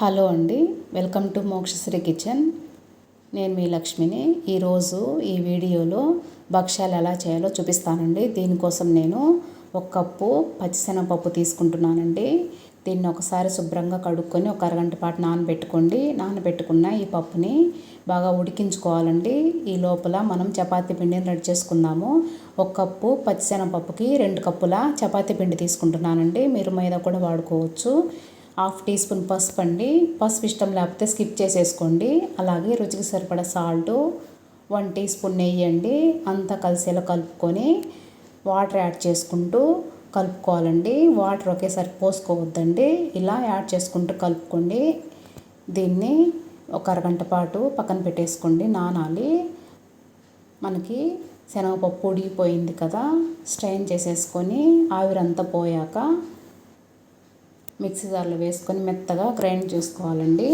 Hello అండి welcome to Mokshasri kitchen. నేను మీ లక్ష్మిని. ఈరోజు ఈ వీడియోలో భక్ష్యాలు ఎలా చేయాలో చూపిస్తానండి. దీనికోసం నేను ఒక కప్పు పచ్చిశనగపప్పు తీసుకుంటున్నానండి. దీన్ని ఒకసారి శుభ్రంగా కడుక్కొని ఒక అరగంట పాటు నానబెట్టుకోండి. నానబెట్టుకున్న ఈ పప్పుని బాగా ఉడికించుకోవాలండి. ఈ లోపల మనం చపాతీ పిండిని రెడీ చేసుకుందాము. ఒక కప్పు పచ్చిశనగపప్పుకి రెండు కప్పుల చపాతీ పిండి తీసుకుంటున్నానండి. మీరు మైదా కూడా వాడుకోవచ్చు. హాఫ్ టీ స్పూన్ పసుపు అండి. పసుపు ఇష్టం లేకపోతే స్కిప్ చేసేసుకోండి. అలాగే రుచికి సరిపడా సాల్ట్ వన్ టీ స్పూన్ నెయ్యి అండి. అంతా కలిసేలా కలుపుకొని వాటర్ యాడ్ చేసుకుంటూ కలుపుకోవాలండి. వాటర్ ఒకేసారి పోసుకోవద్దండి. ఇలా యాడ్ చేసుకుంటూ కలుపుకోండి. దీన్ని ఒక అరగంట పాటు పక్కన పెట్టేసుకోండి నానాలి. మనకి శనగపప్పు ఉడిగిపోయింది కదా స్ట్రైన్ చేసేసుకొని ఆవిరంతా పోయాక మిక్సీ జార్లో వేసుకొని మెత్తగా గ్రైండ్ చేసుకోవాలండి.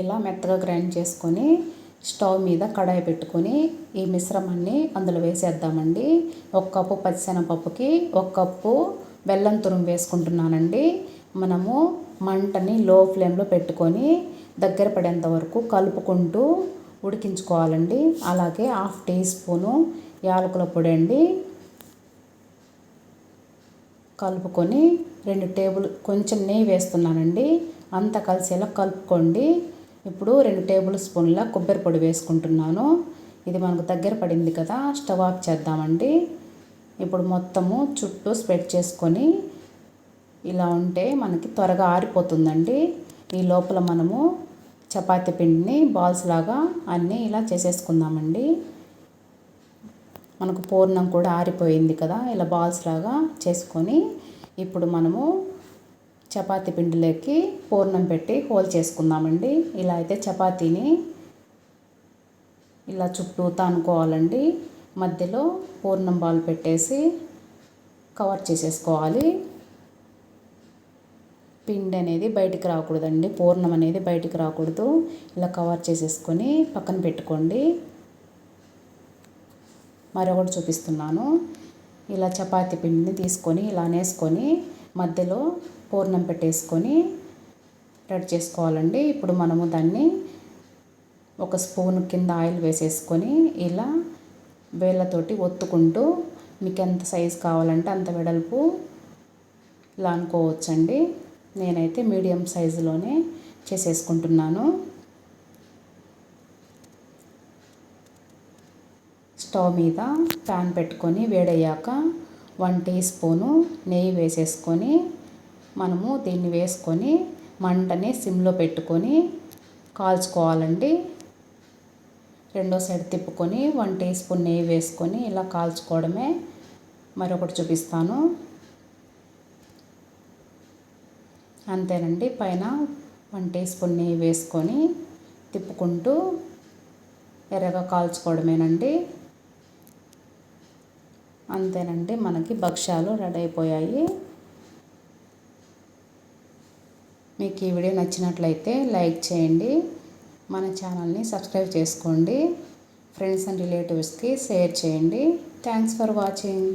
ఇలా మెత్తగా గ్రైండ్ చేసుకొని స్టవ్ మీద కడాయి పెట్టుకొని ఈ మిశ్రమాన్ని అందులో వేసేద్దామండి. ఒక కప్పు పచ్చిశనగపప్పుకి ఒక కప్పు బెల్లం తురుము వేసుకుంటున్నానండి. మనము మంటని లో ఫ్లేమ్లో పెట్టుకొని దగ్గర పడేంత వరకు కలుపుకుంటూ ఉడికించుకోవాలండి. అలాగే హాఫ్ టీ స్పూను యాలకుల పొడి అండి. కలుపుకొని రెండు టేబుల్ కొంచెం నెయ్యి వేస్తున్నానండి. అంతా కలిసేలా కలుపుకోండి. ఇప్పుడు రెండు టేబుల్ స్పూన్ల కొబ్బరి పొడి వేసుకుంటున్నాను. ఇది మనకు దగ్గర పడింది కదా స్టవ్ ఆఫ్ చేద్దామండి. ఇప్పుడు మొత్తము చుట్టూ స్ప్రెడ్ చేసుకొని ఇలా ఉంటే మనకి త్వరగా ఆరిపోతుందండి. ఈ లోపల మనము చపాతీ పిండిని బాల్స్ లాగా అన్నీ ఇలా చేసేసుకుందామండి. మనకు పూర్ణం కూడా ఆరిపోయింది కదా ఇలా బాల్స్ లాగా చేసుకొని ఇప్పుడు మనము చపాతీ పిండిలోకి పూర్ణం పెట్టి హోల్ చేసుకుందామండి. ఇలా అయితే చపాతీని ఇలా చుట్టూతా అనుకోవాలండి. మధ్యలో పూర్ణం బాల్ పెట్టేసి కవర్ చేసేసుకోవాలి. పిండి అనేది బయటికి రాకూడదండి. పూర్ణం అనేది బయటికి రాకూడదు. ఇలా కవర్ చేసేసుకొని పక్కన పెట్టుకోండి. మరొకటి చూపిస్తున్నాను. ఇలా చపాతీ పిండిని తీసుకొని ఇలా నేసుకొని మధ్యలో పూర్ణం పెట్టేసుకొని రెడీ చేసుకోవాలండి. ఇప్పుడు మనము దాన్ని ఒక స్పూన్ కింద ఆయిల్ వేసేసుకొని ఇలా వేళ్ళతోటి ఒత్తుకుంటూ మీకు ఎంత సైజు కావాలంటే అంత వెడల్పు ఇలా అనుకోవచ్చండి నేనైతే మీడియం సైజులోనే చేసేసుకుంటున్నాను. స్టవ్ మీద ప్యాన్ పెట్టుకొని వేడయ్యాక వన్ టీ స్పూను నెయ్యి వేసేసుకొని మనము దీన్ని వేసుకొని మంటని సిమ్లో పెట్టుకొని కాల్చుకోవాలండి. రెండో సైడ్ తిప్పుకొని వన్ టీ స్పూన్ నెయ్యి వేసుకొని ఇలా కాల్చుకోవడమే మరొకటి చూపిస్తాను. అంతేనండి. పైన వన్ టీ స్పూన్ నెయ్యి వేసుకొని తిప్పుకుంటూ ఎర్రగా కాల్చుకోవడమేనండి. అంతేనండి మనకి భక్ష్యాలు రెడీ అయిపోయాయి. మీకు ఈ వీడియో నచ్చినట్లయితే లైక్ చేయండి మన ఛానల్ని సబ్స్క్రైబ్ చేసుకోండి ఫ్రెండ్స్ అండ్ రిలేటివ్స్కి షేర్ చేయండి. Thanks for watching.